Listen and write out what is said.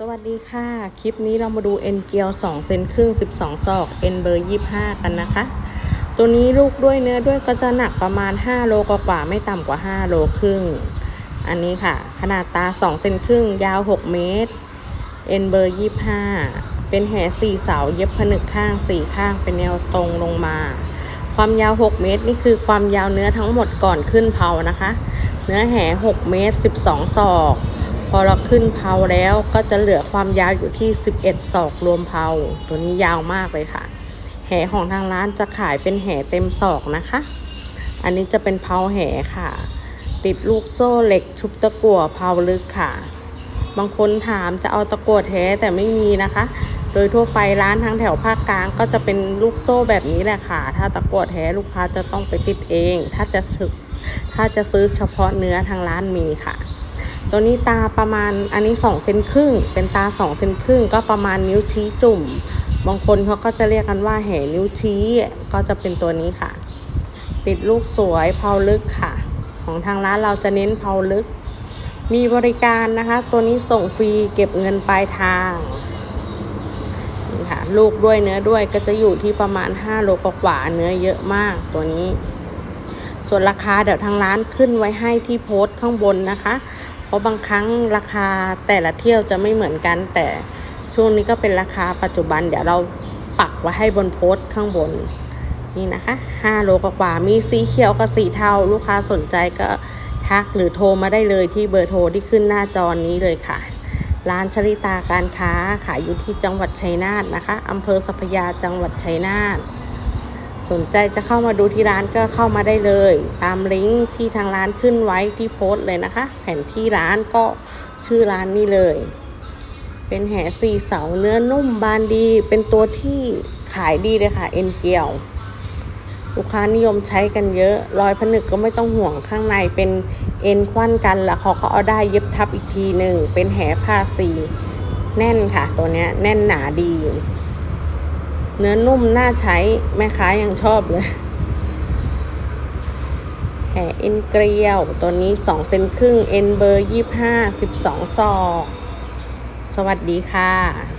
สวัสดีค่ะ คลิปนี้เรามาดูเอ็นเกียว2เซนครึ่ง 12ศอก เอ็นเบอร์ 25 กันนะคะ ตัวนี้ลูกด้วยเนื้อด้วยก็จะหนักประมาณ 5 โลกว่าไม่ต่ำกว่า 5 โลครึ่ง อันนี้ค่ะ ขนาดตา 2 เซนครึ่ง ยาว 6 เมตร เอ็นเบอร์ 25 เป็นแห่4เสาเย็บผนึกข้าง 4 ข้างเป็นแนวตรงลงมา ความยาว 6 เมตร นี่คือความยาวเนื้อทั้งหมดก่อนขึ้นเผานะคะ เนื้อแห่ 6 เมตร 12 ศอก พอเราขึ้นเผาแล้วก็จะเหลือความยาวอยู่ที่ 11 ศอกรวมเผาตัวนี้ยาวมากเลยค่ะ แหของทางร้านจะขายเป็นแหเต็มศอกนะคะ อันนี้จะเป็นเผาแหค่ะ ติดลูกโซ่เหล็กชุบตะกั่วเผาลึกค่ะ บางคนถามจะเอาตะกั่วแท้แต่ไม่มีนะคะ โดยทั่วไปร้านทางแถวภาคกลางก็จะเป็นลูกโซ่แบบนี้แหละค่ะ ถ้าตะกั่วแท้ลูกค้าจะต้องไปติดเอง ถ้าจะถ้าจะซื้อเฉพาะเนื้อทางร้านมีค่ะ ตัวนี้ตาประมาณอันนี้2เซนครึ่ง เป็นตา2เซนครึ่ง ก็ประมาณนิ้วชี้จุ่ม บางคนเขาก็จะเรียกกันว่าแห่นิ้วชี้ก็จะเป็นตัวนี้ค่ะ ติดลูกสวยเพาลึกค่ะ ของทางร้านเราจะเน้นเพาลึก มีบริการนะคะ ตัวนี้ส่งฟรีเก็บเงินปลายทางนี่ค่ะลูกด้วยเนื้อด้วยก็จะอยู่ที่ประมาณ5โลกว่าๆเนื้อเยอะมากตัวนี้ ส่วนราคาเดี๋ยวทางร้านขึ้นไว้ให้ที่โพสต์ข้างบนนะคะ เพราะบางครั้งราคาแต่ละเที่ยวจะไม่เหมือนกัน แต่ช่วงนี้ก็เป็นราคาปัจจุบัน เดี๋ยวเราปักไว้ให้บนโพสต์ข้างบนนี่นะคะ5โลกว่ามีสีเขียวกับสีเทาลูกค้าสนใจก็ทักหรือโทรมาได้เลยที่เบอร์โทรที่ขึ้นหน้าจอนี้เลยค่ะ ร้านชลิตาการค้าขายอยู่ที่จังหวัดชัยนาทนะคะอำเภอสัพพยาจังหวัดชัยนาท สนใจจะเข้ามาดูที่ร้านก็เข้ามาได้เลย ตามลิงก์ที่ทางร้านขึ้นไว้ที่โพสต์เลยนะคะ แผนที่ร้านก็ชื่อร้านนี่เลย เป็นแห่สีเสาเนื้อนุ่มบานดี เป็นตัวที่ขายดีเลยค่ะ เอ็นเกียวลูกค้านิยมใช้กันเยอะรอยผนึกก็ไม่ต้องห่วงข้างในเป็นเอ็นควันกันแล้วเขาก็เอาได้เย็บทับอีกทีหนึ่งเป็นแห่ผ้าสีแน่นค่ะ ตัวนี้แน่นหนาดี เนื้อนุ่มน่าใช้แม่ค้ายังชอบเลยแห่เอ็นเกลียว ตัวนี้2เซนครึ่ง เอ็นเบอร์25 12ซอก สวัสดีค่ะ